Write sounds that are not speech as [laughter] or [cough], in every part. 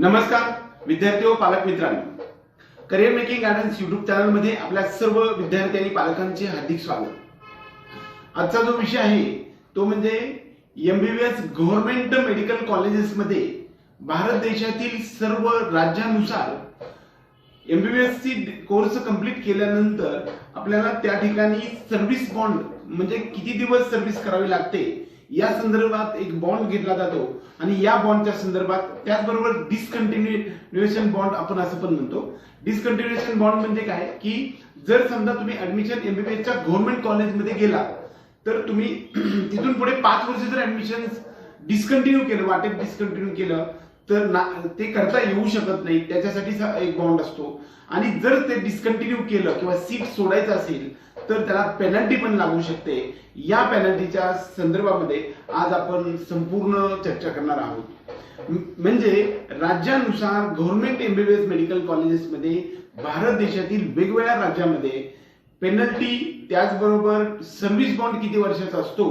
नमस्कार विद्यार्थी व पालक मित्रांनो. करिअर मेकिंग गार्डन्स युट्यूब चॅनलमध्ये आपल्या सर्व विद्यार्थी आणि पालकांचे हार्दिक स्वागत. आजचा जो विषय आहे तो म्हणजे एमबीबीएस गव्हर्नमेंट मेडिकल कॉलेजेस मध्ये भारत देशातील सर्व राज्यानुसार एमबीबीएस ची कोर्स कंप्लीट केल्यानंतर आपल्याला त्या ठिकाणी सर्व्हिस बॉन्ड म्हणजे किती दिवस सर्व्हिस करावी लागते या संदर्भात एक बॉन्ड घेतला जातो. आणि या बॉन्डच्या संदर्भात त्याचबरोबर डिसकंटिन्युएशन बॉन्ड आपण असं पण म्हणतो. डिसकंटिन्युएशन बॉन्ड म्हणजे काय? की जर समजा तुम्ही ऍडमिशन एमबीबीएसच्या गव्हर्नमेंट कॉलेजमध्ये गेला तर तुम्ही [clears throat] तिथून पुढे पाच वर्ष जर ऍडमिशन डिस्कंटिन्यू केलं वाटेत डिस्कंटिन्यू केलं तर ना ते करता येऊ शकत नाही. त्याच्यासाठी एक बॉन्ड असतो. आणि जर ते डिस्कंटिन्यू केलं किंवा सीट सोडायचं असेल तर त्याला पेनल्टी पण लागू शकते. या पेनल्टीच्या संदर्भामध्ये आज आपण संपूर्ण चर्चा करणार आहोत. म्हणजे राज्यानुसार गव्हर्नमेंट एमबीबीएस मेडिकल कॉलेजेसमध्ये भारत देशातील वेगवेगळ्या राज्यामध्ये पेनल्टी त्याचबरोबर सर्व्हिस बॉन्ड किती वर्षाचा असतो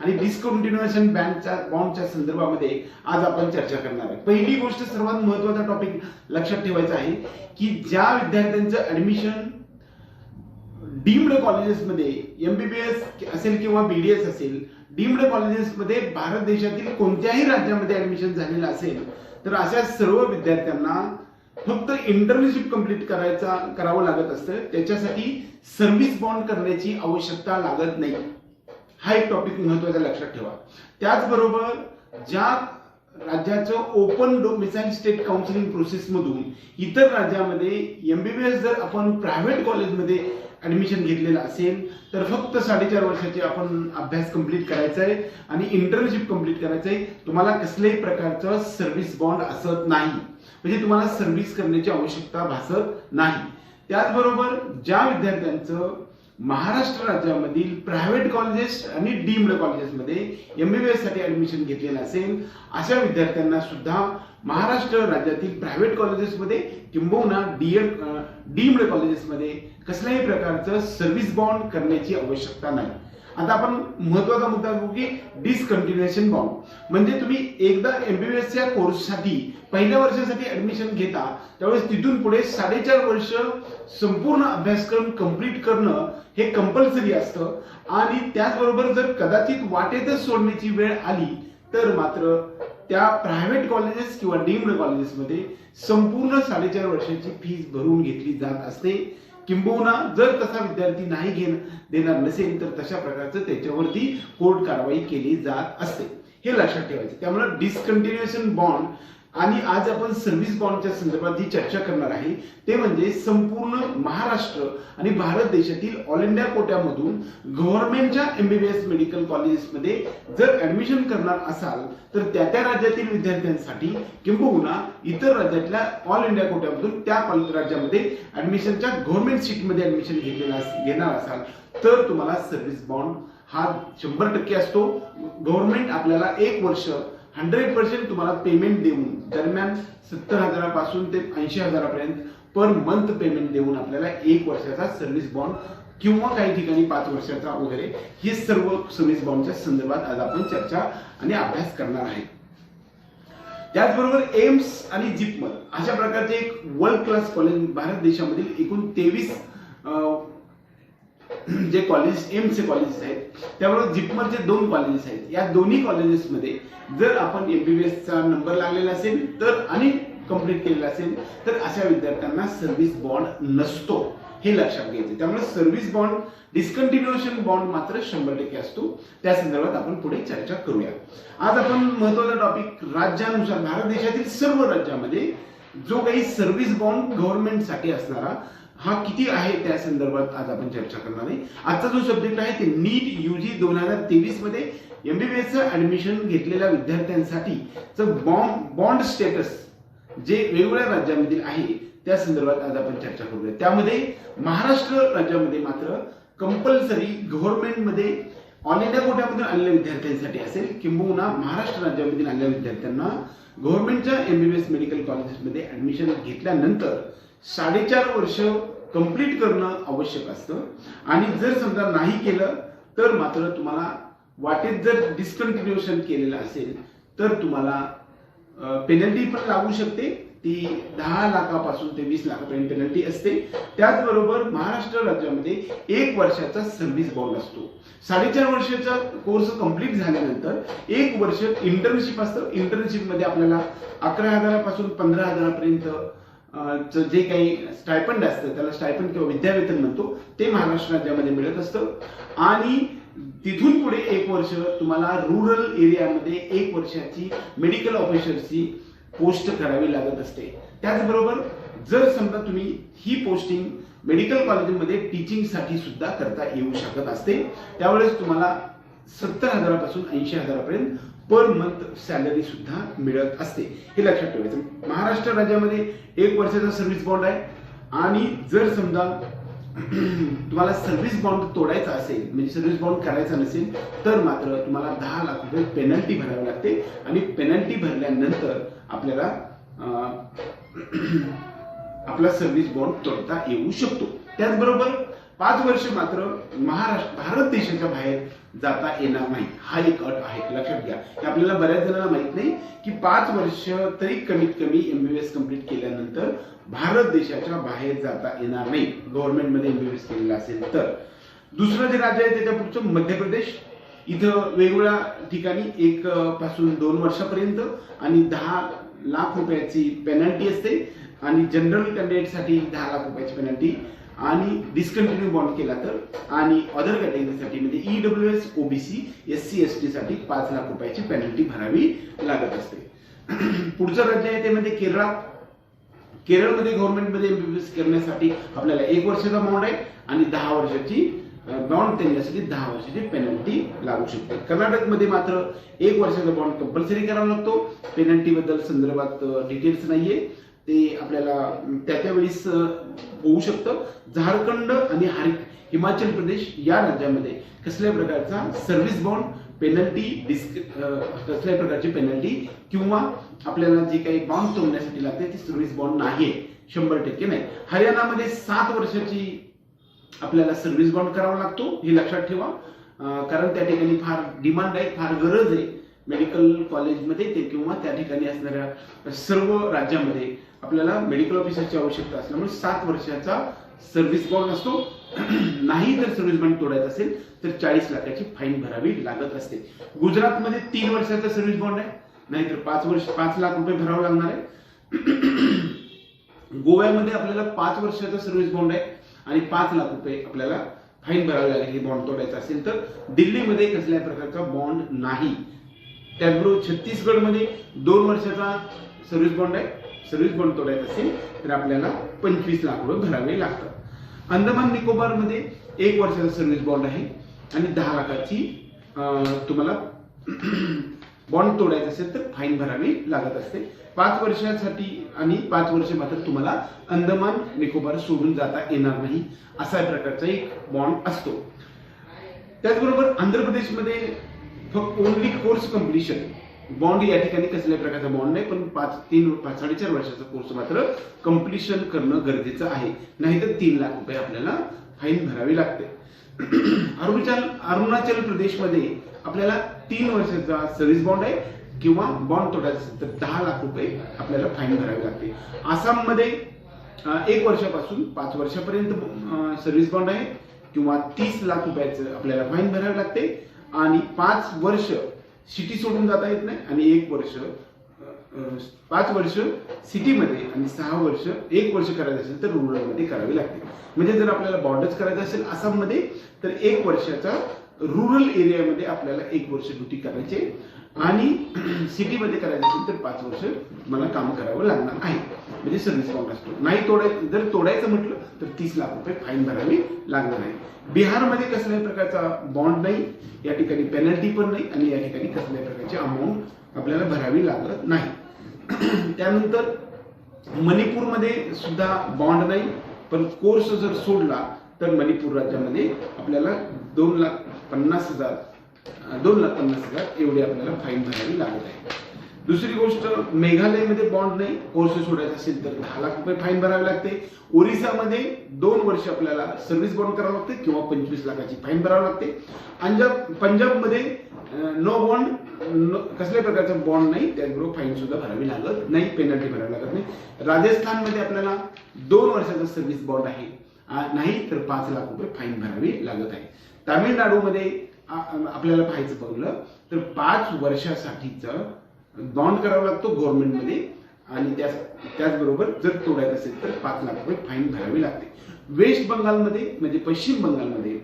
आणि डिस्कंटिन्युएशन बँकच्या बॉन्डच्या संदर्भामध्ये आज आपण चर्चा करणार आहे. पहिली गोष्ट सर्वात महत्त्वाचा टॉपिक लक्षात ठेवायचा आहे की ज्या विद्यार्थ्यांचं ऍडमिशन डीम्ड कॉलेजेसमध्ये एमबीबीएस असेल किंवा बीडीएस असेल डीम्ड कॉलेजेसमध्ये भारत देशातील कोणत्याही राज्यामध्ये ऍडमिशन झालेलं असेल तर अशा सर्व विद्यार्थ्यांना फक्त इंटर्नशिप कंप्लीट करायचा करावं लागत असतं. त्याच्यासाठी सर्व्हिस बॉन्ड करण्याची आवश्यकता लागत नाही. हा एक टॉपिक महत्त्वाचा लक्षात ठेवा. त्याचबरोबर ज्या राज्याचं open domicile state counselling process मधून इतर राज्यामध्ये एमबीबीएस जर आपण प्रायव्हेट कॉलेजमध्ये ऍडमिशन घेतलेलं असेल तर फक्त साडेचार वर्षाचे आपण अभ्यास कंप्लीट करायचा आहे आणि इंटर्नशिप कंप्लीट करायचं आहे. तुम्हाला कसल्याही प्रकारचं सर्व्हिस बॉन्ड असत नाही. म्हणजे तुम्हाला सर्व्हिस करण्याची आवश्यकता भासत नाही. त्याचबरोबर ज्या विद्यार्थ्यांचं महाराष्ट्र राज्यामधील प्रायव्हेट कॉलेजेस आणि डीम्ड कॉलेजेसमध्ये एमबीबीएससाठी ऍडमिशन घेतलेलं असेल अशा विद्यार्थ्यांना सुद्धा महाराष्ट्र राज्यातील प्रायव्हेट कॉलेजेसमध्ये किंबहुना डीएड डीम्ड कॉलेजेसमध्ये कसल्याही प्रकारचं सर्व्हिस बॉन्ड करण्याची आवश्यकता नाही. आता आपण महत्त्वाचा मुद्दा बघू की डिसकंटिन्युएशन बॉम्ब म्हणजे तुम्ही एकदा एमबीबीएसच्या कोर्ससाठी पहिल्या वर्षासाठी ऍडमिशन घेता त्यावेळेस तिथून पुढे साडेचार वर्ष संपूर्ण अभ्यासक्रम कंप्लीट करणं हे कंपल्सरी असतं. आणि त्याचबरोबर जर कदाचित वाटेतच सोडण्याची वेळ आली तर मात्र त्या प्रायव्हेट कॉलेजेस किंवा डीम्ड कॉलेजेसमध्ये संपूर्ण साडेचार वर्षाची फीस भरून घेतली जात असते. किंबहुना जर तसा विद्यार्थी नाही घेण देणार नसेल तर तशा प्रकारचं त्याच्यावरती कोर्ट कारवाई केली जात असते. हे लक्षात ठेवायचं. त्यामुळे डिसकंटिन्युएशन बॉन्ड आणि आज आपण सर्व्हिस बॉन्डच्या संदर्भात जी चर्चा करणार आहे ते म्हणजे संपूर्ण महाराष्ट्र आणि भारत देशातील ऑल इंडिया कोट्यामधून गव्हर्नमेंटच्या एमबीबीएस मेडिकल कॉलेजेसमध्ये जर ऍडमिशन करणार असाल तर त्या त्या राज्यातील विद्यार्थ्यांसाठी किंबहुना इतर राज्यातल्या ऑल इंडिया कोट्यामधून त्या राज्यामध्ये ऍडमिशनच्या गव्हर्नमेंट सीटमध्ये ऍडमिशन घेतलेला घेणार असाल तर तुम्हाला सर्व्हिस बॉन्ड हा शंभर टक्के असतो. गव्हर्नमेंट आपल्याला एक वर्ष हंड्रेड पर्सेंट तुम्हाला पेमेंट देऊन दरम्यान सत्तर हजारापासून ते ऐंशी हजारापर्यंत पर मंथ पेमेंट देऊन आपल्याला एक वर्षाचा सर्व्हिस बॉन्ड किंवा काही ठिकाणी पाच वर्षाचा वगैरे हे सर्व सर्व्हिस बॉन्डच्या संदर्भात आज आपण चर्चा आणि अभ्यास करणार आहे. त्याचबरोबर एम्स आणि जिपमर अशा प्रकारचे एक वर्ल्ड क्लास कॉलेज भारत देशामधील एकूण तेवीस जे कॉलेज एम्सचे कॉलेजेस आहेत त्याबरोबर जिपमरचे दोन कॉलेजेस आहेत. या दोन्ही कॉलेजेसमध्ये जर आपण एमबीबीएसचा नंबर लागलेला असेल तर आणि कंप्लीट केलेला असेल तर अशा विद्यार्थ्यांना सर्व्हिस बॉन्ड नसतो. हे लक्षात घ्यायचं. त्यामुळे सर्व्हिस बॉन्ड डिस्कंटिन्युएशन बॉन्ड मात्र शंभर टक्के असतो. त्या संदर्भात आपण पुढे चर्चा करूया. आज आपण महत्त्वाचा टॉपिक राज्यानुसार भारत देशातील सर्व राज्यामध्ये जो काही सर्व्हिस बॉन्ड गव्हर्नमेंटसाठी असणारा हा किती आहे त्या संदर्भात आज आपण चर्चा करणार आहे. आजचा जो सब्जेक्ट आहे ते नीट युजी दोन हजार तेवीसमध्ये एमबीबीएसचं ऍडमिशन घेतलेल्या विद्यार्थ्यांसाठी बॉन्ड बॉन्ड स्टेटस जे वेगवेगळ्या राज्यामधील आहे त्या संदर्भात आज आपण चर्चा करूया. त्यामध्ये महाराष्ट्र राज्यामध्ये मात्र कंपल्सरी गव्हर्नमेंटमध्ये ऑल इंडिया कोट्यामधून आलेल्या विद्यार्थ्यांसाठी असेल. किंबहुना महाराष्ट्र राज्यामधील आलेल्या विद्यार्थ्यांना गव्हर्नमेंटच्या एमबीबीएस मेडिकल कॉलेजेसमध्ये ऍडमिशन घेतल्यानंतर साडेचार वर्ष कंप्लीट करणं आवश्यक असतं. आणि जर समजा नाही केलं तर मात्र तुम्हाला वाटेत जर डिस्कंटिन्युएशन केलेलं असेल तर तुम्हाला पेनल्टी पण लागू शकते. ती दहा लाखापासून ते वीस लाखापर्यंत पेनल्टी असते. त्याचबरोबर महाराष्ट्र राज्यामध्ये एक वर्षाचा सर्व्हिस बॉन्ड असतो. साडेचार वर्षाचा कोर्स कंप्लीट झाल्यानंतर एक वर्ष इंटर्नशिप असतं. इंटर्नशिपमध्ये आपल्याला अकरा हजारापासून पंधरा हजारापर्यंत जे काही स्टायपंड असतं त्याला स्टायपंड किंवा विद्यावेतन म्हणतो ते महाराष्ट्र राज्यामध्ये मिळत असतं. आणि तिथून पुढे एक वर्ष तुम्हाला रुरल एरियामध्ये एक वर्षाची मेडिकल ऑफिसरची पोस्ट करावी लागत असते. त्याचबरोबर जर समजा तुम्ही ही पोस्टिंग मेडिकल कॉलेजमध्ये टीचिंगसाठी सुद्धा करता येऊ शकत असते त्यावेळेस तुम्हाला सत्तर हजारापासून ऐंशी हजारापर्यंत पर मंथ सॅलरी सुद्धा मिळत असते. हे लक्षात ठेवायचं. महाराष्ट्र राज्यामध्ये एक वर्षाचा सर्व्हिस बॉन्ड आहे. आणि जर समजा तुम्हाला सर्व्हिस बॉन्ड तोडायचा असेल म्हणजे सर्व्हिस बॉन्ड करायचा नसेल तर मात्र तुम्हाला दहा लाख रुपये पेनल्टी भरावी लागते. आणि पेनल्टी भरल्यानंतर आपल्याला आपला सर्व्हिस बॉन्ड तोडता येऊ शकतो. त्याचबरोबर पाच वर्ष मात्र महाराष्ट्र भारत देशाच्या बाहेर जाता येणार नाही. हा एक अट आहे. लक्षात घ्या. हे आपल्याला बऱ्याच जणांना माहीत नाही की पाच वर्ष तरी कमीत कमी एमबीबीएस कंप्लीट केल्यानंतर भारत देशाच्या बाहेर जाता येणार नाही. गव्हर्नमेंटमध्ये एमबीबीएस केलेलं असेल तर. दुसरं जे राज्य आहे त्याच्या पुढचं मध्य प्रदेश इथं वेगवेगळ्या ठिकाणी एक पासून दोन वर्षापर्यंत आणि दहा लाख रुपयाची पेनल्टी असते. आणि जनरल कॅन्डिडेटसाठी दहा लाख रुपयाची पेनल्टी आणि डिस्कंटिन्यू बॉन्ड केला तर. आणि अदर कॅटेगरीसाठी म्हणजे EW S OBC S C S T साठी पाच लाख रुपयाची पेनल्टी भरावी लागत असते. [clears throat] पुढचं राज्य आहे ते म्हणजे केरळ. केरळमध्ये गव्हर्नमेंटमध्ये एमबीबीएस करण्यासाठी आपल्याला एक वर्षाचा अमाऊंट आहे आणि दहा वर्षाची बॉन्ड देण्यासाठी दहा वर्षाची पेनल्टी लागू शकते. कर्नाटकमध्ये मात्र एक वर्षाचा बॉन्ड कंपल्सरी करावा लागतो. पेनल्टी बद्दल संदर्भात डिटेल्स नाहीये. ते आपल्याला त्या त्या वेळेस होऊ शकतं. झारखंड आणि हरि हिमाचल प्रदेश या राज्यामध्ये कसल्या प्रकारचा सर्व्हिस बॉन्ड पेनल्टी डिस्क कसल्या प्रकारची पेनल्टी किंवा आपल्याला जे काही बॉन्ड तोडण्यासाठी लागते ती सर्व्हिस बॉन्ड नाही शंभर टक्के नाही. हरियाणामध्ये सात वर्षाची आपल्याला सर्व्हिस बॉन्ड करावा लागतो हे लक्षात ठेवा. कारण त्या ठिकाणी फार डिमांड आहे फार गरज आहे. मेडिकल कॉलेजमध्ये ते किंवा त्या ठिकाणी असणाऱ्या सर्व राज्यामध्ये आपल्याला मेडिकल ऑफिसरची आवश्यकता असल्यामुळे सात वर्षाचा सर्व्हिस बॉन्ड असतो. [clears throat] नाही जर सर्व्हिस बॉन्ड तोडायचा असेल तर चाळीस लाखाची फाईन भरावी लागत असते. गुजरातमध्ये तीन वर्षाचा सर्व्हिस बॉन्ड आहे. नाहीतर पाच वर्ष पाच लाख रुपये भरावं लागणार आहे. [clears throat] गोव्यामध्ये आपल्याला पाच वर्षाचा सर्व्हिस बॉन्ड आहे. आणि पाच लाख रुपये आपल्याला फाईन भरावी लागेल. हे बॉन्ड तोडायचं असेल तर. दिल्लीमध्ये कसल्या प्रकारचा बॉन्ड नाही. त्याचबरोबर छत्तीसगडमध्ये दोन वर्षाचा सर्व्हिस बॉन्ड आहे. सर्व्हिस बॉन्ड तोडायचा असेल तर आपल्याला पंचवीस लाख रुपये भरावे लागतात. अंदमान निकोबारमध्ये एक वर्षाचा सर्व्हिस बॉन्ड आहे. आणि दहा लाखाची तुम्हाला बॉन्ड तोडायचा असेल तर फाईन भरावी लागत असते. पाच वर्षासाठी आणि पाच वर्ष मात्र तुम्हाला अंदमान निकोबार सोडून जाता येणार नाही असा प्रकारचा एक बॉन्ड असतो. त्याचबरोबर आंध्र प्रदेशमध्ये फक्त ओनली कोर्स कम्प्लिशन बॉन्ड या ठिकाणी कसल्याही प्रकारचा बॉन्ड नाही पण पाच तीन पाच साडेचार वर्षाचा कोर्स मात्र कम्प्लिशन करणं गरजेचं आहे. नाहीतर तीन लाख रुपये आपल्याला फाईन भरावी लागते. अरुणाचल अरुणाचल प्रदेशमध्ये आपल्याला तीन वर्षाचा सर्व्हिस बॉन्ड आहे किंवा बॉन्ड तोडायचं तर दहा लाख रुपये आपल्याला फाईन भरावी लागते. आसाममध्ये एक वर्षापासून पाच वर्षापर्यंत सर्व्हिस बॉन्ड आहे किंवा तीस लाख रुपयाचं आपल्याला फाईन भरावे लागते. आणि पाच वर्ष सिटी सोडून जाता येत नाही आणि एक वर्ष पाच वर्ष सिटीमध्ये आणि सहा वर्ष एक वर्ष करायचं असेल तर रुरलमध्ये करावी लागते. म्हणजे जर आपल्याला बॉन्डच करायचं असेल आसाममध्ये तर एक वर्षाचा रुरल एरियामध्ये आपल्याला एक वर्ष ड्युटी करायचे आणि सिटीमध्ये करायचं असेल तर पाच वर्ष मला काम करावं लागणार आहे. म्हणजे सर्व्हिस बॉन्ड असतो नाही तोडायचं जर तोडायचं म्हटलं तर तीस लाख रुपये फाईन भरावी लागणार आहे. बिहारमध्ये कसल्याही प्रकारचा बॉन्ड नाही या ठिकाणी पेनल्टी पण नाही आणि या ठिकाणी कसल्याही प्रकारची अमाऊंट आपल्याला भरावी लागत नाही. [clears throat] त्यानंतर मणिपूरमध्ये सुद्धा बॉन्ड नाही पण कोर्स जर सोडला तर मणिपूर राज्यामध्ये आपल्याला दोन लाख पन्नास हजार दोन लाख पन्नास हजार एवढी आपल्याला फाईन भरावी लागत आहे. दुसरी गोष्ट मेघालयमध्ये बॉन्ड नाही कोर्स सोडायचा असेल तर दहा लाख रुपये फाईन भरावी लागते. ओरिसामध्ये दोन वर्ष आपल्याला सर्व्हिस बॉन्ड करावं लागते किंवा पंचवीस लाखाची फाईन भरावी लागते. पंजाब पंजाबमध्ये नो बॉन्ड कसल्याही प्रकारचा बॉन्ड नाही त्याचबरोबर फाईन सुद्धा भरावी लागत नाही पेनल्टी भरावी लागत नाही. राजस्थानमध्ये आपल्याला दोन वर्षाचा सर्व्हिस बॉन्ड आहे. नाही तर पाच लाख रुपये फाईन भरावी लागत आहे. तामिळनाडूमध्ये आपल्याला पाहायचं बघलं तर पाच वर्षासाठीचा बॉन्ड करावा लागतो गव्हर्नमेंटमध्ये आणि त्या त्याचबरोबर जर तोडायचं असेल तर पाच लाख रुपये फाईन भरावी लागते. वेस्ट बंगालमध्ये म्हणजे पश्चिम बंगालमध्ये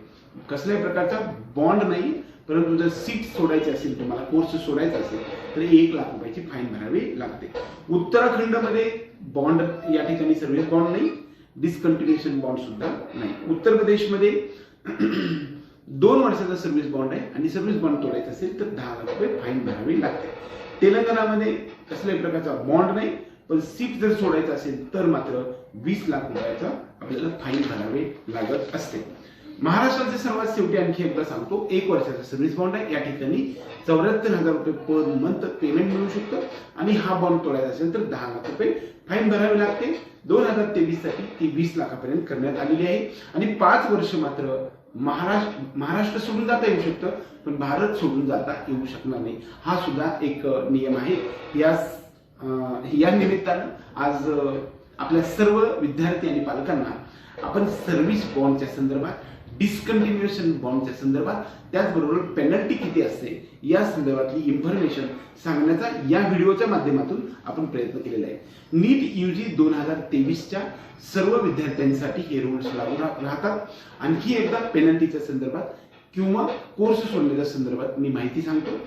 कसल्याही प्रकारचा बॉन्ड नाही परंतु जर सीट सोडायची असेल तुम्हाला कोर्स सोडायचा असेल तर एक लाख रुपयाची फाईन भरावी लागते. उत्तराखंडमध्ये बॉन्ड या ठिकाणी सर्व्हिस बॉन्ड नाही डिस्कंटिन्युएशन बॉन्ड सुद्धा नाही. उत्तर प्रदेशमध्ये [clears throat] दोन वर्षाचा सर्व्हिस बॉन्ड आहे आणि सर्व्हिस बॉन्ड तोडायचा असेल तर दहा लाख रुपये फाईन भरावी लागते. तेलंगणामध्ये कसल्याही प्रकारचा बॉन्ड नाही पण सीट जर सोडायचं असेल तर मात्र वीस लाख रुपयाचा आपल्याला फाईन भरावे लागत असते. महाराष्ट्राचे सर्वात शेवटी आणखी एकदा सांगतो एक वर्षाचा सर्व्हिस बॉन्ड आहे. या ठिकाणी चौऱ्याहत्तर हजार रुपये पर मंथ पेमेंट मिळू शकतं. आणि हा बॉन्ड तोडायचा असेल तर दहा लाख रुपये. फाईन भरावे लागते. दोन हजार तेवीससाठी ती वीस लाखापर्यंत करण्यात आलेली आहे. आणि पाच वर्ष मात्र महाराष्ट्र महाराष्ट्र सोडून जाता येऊ शकतं पण भारत सोडून जाता येऊ शकणार नाही. हा सुद्धा एक नियम आहे. या या निमित्तानं आज आपल्या सर्व विद्यार्थी आणि पालकांना आपण सर्व्हिस बॉन्डच्या संदर्भात डिस्कंटिन्युएशन बॉन्डच्या संदर्भात त्याचबरोबर पेनल्टी किती असते या संदर्भातली इन्फॉर्मेशन सांगण्याचा या व्हिडिओच्या माध्यमातून आपण प्रयत्न केलेला आहे. नीट यू जी दोन हजार तेवीसच्या सर्व विद्यार्थ्यांसाठी हे रूल्स लागू राहतात. आणखी एकदा पेनल्टीच्या संदर्भात किंवा कोर्स सोडण्याच्या संदर्भात मी माहिती सांगतो.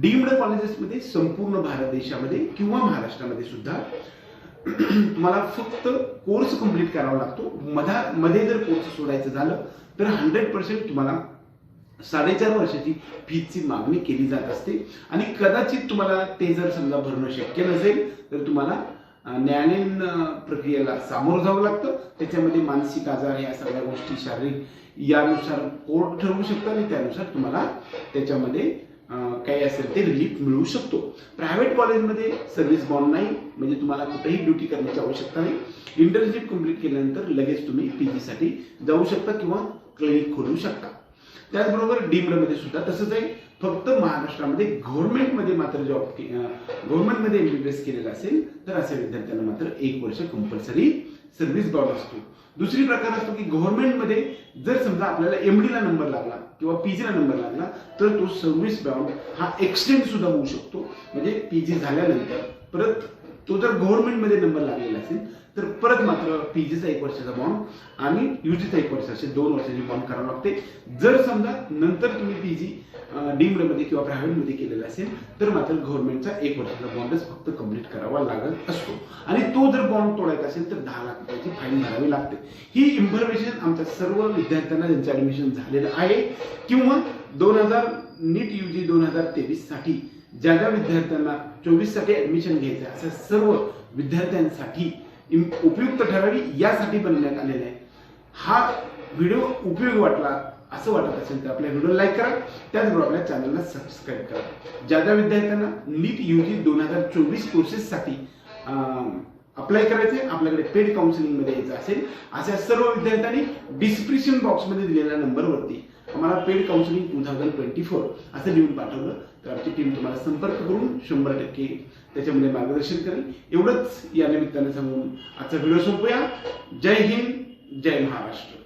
डीम्ड कॉलेजेसमध्ये संपूर्ण भारत देशामध्ये किंवा महाराष्ट्रामध्ये सुद्धा [clears throat] तुम्हाला फक्त कोर्स कंप्लीट करावा लागतो. मधा मध्ये जर कोर्स सोडायचं झालं तर हंड्रेड पर्सेंट तुम्हाला साडेचार वर्षाची फीची मागणी केली जात असते. आणि कदाचित तुम्हाला ते जर समजा भरणं शक्य नसेल तर तुम्हाला न्यायालयीन प्रक्रियेला सामोरं जावं लागतं. त्याच्यामध्ये मानसिक आजार या सगळ्या गोष्टी शारीरिक यानुसार कोर्ट ठरवू शकतं आणि त्यानुसार तुम्हाला त्याच्यामध्ये काही असेल ते रिलीफ मिळू शकतो. प्रायव्हेट कॉलेजमध्ये सर्व्हिस बॉन्ड नाही म्हणजे तुम्हाला कुठेही ड्युटी करण्याची आवश्यकता नाही. इंटर्नशिप कंप्लीट केल्यानंतर लगेच तुम्ही पीजी साठी जाऊ शकता किंवा क्लिनिक खोलू शकता. त्याचबरोबर डीमडमध्ये सुद्धा तसंच आहे. फक्त महाराष्ट्रामध्ये गव्हर्नमेंटमध्ये मात्र जॉब गव्हर्नमेंटमध्ये एमबीबीएस केलेला असेल तर अशा विद्यार्थ्यांना मात्र एक वर्ष कंपल्सरी सर्व्हिस बॉन्ड असतो. दुसरी प्रकार असतो की गव्हर्नमेंटमध्ये जर समजा आपल्याला एमडीला नंबर लागला किंवा पीजी ला नंबर लागला तर तो सर्व्हिस बॉन्ड हा एक्सटेंड सुद्धा होऊ शकतो. म्हणजे पीजी झाल्यानंतर परत तो जर गव्हर्नमेंटमध्ये नंबर लागलेला असेल तर परत मात्र पीजीचा एक वर्षाचा बॉन्ड आणि युजीचा एक वर्षाचे दोन वर्षाची बॉन्ड करावं लागते. जर समजा नंतर तुम्ही पीजी डीमडमध्ये किंवा प्रायव्हेटमध्ये केलेला असेल तर मात्र गव्हर्नमेंटचा एक वर्षाचा बॉन्डच फक्त कंप्लीट करावा लागत असतो. आणि तो जर बॉन्ड तोडायचा असेल तर दहा लाख रुपयाची फाईन भरावी लागते. ही इन्फॉर्मेशन आमच्या सर्व विद्यार्थ्यांना ज्यांचं ऍडमिशन झालेलं आहे. किंवा दोन हजार नीट युजी दोन हजार तेवीससाठी ज्या ज्या विद्यार्थ्यांना चोवीससाठी ऍडमिशन घ्यायचं आहे, अशा सर्व विद्यार्थ्यांसाठी उपयुक्त ठरावी यासाठी बनवण्यात आलेलं आहे. हा व्हिडिओ उपयोगी वाटला असं वाटत असेल तर आपल्या व्हिडिओ लाईक करा. त्याचबरोबर आपल्या चॅनलला सबस्क्राईब करा. ज्या ज्या विद्यार्थ्यांना नीट युजी दोन हजार चोवीस कोर्सेससाठी अप्लाय करायचे आपल्याकडे पेड काउन्सिलिंगमध्ये यायचं असेल अशा सर्व विद्यार्थ्यांनी डिस्क्रिप्शन बॉक्समध्ये दिलेल्या नंबरवरती आम्हाला paid counselling two thousand twenty four असं लिहून पाठवलं. तर आमची टीम तुम्हाला संपर्क करून शंभर टक्के त्याच्यामध्ये मार्गदर्शन करेल. एवढंच या निमित्ताने सांगून आजचा व्हिडिओ संपूया. जय हिंद जय महाराष्ट्र.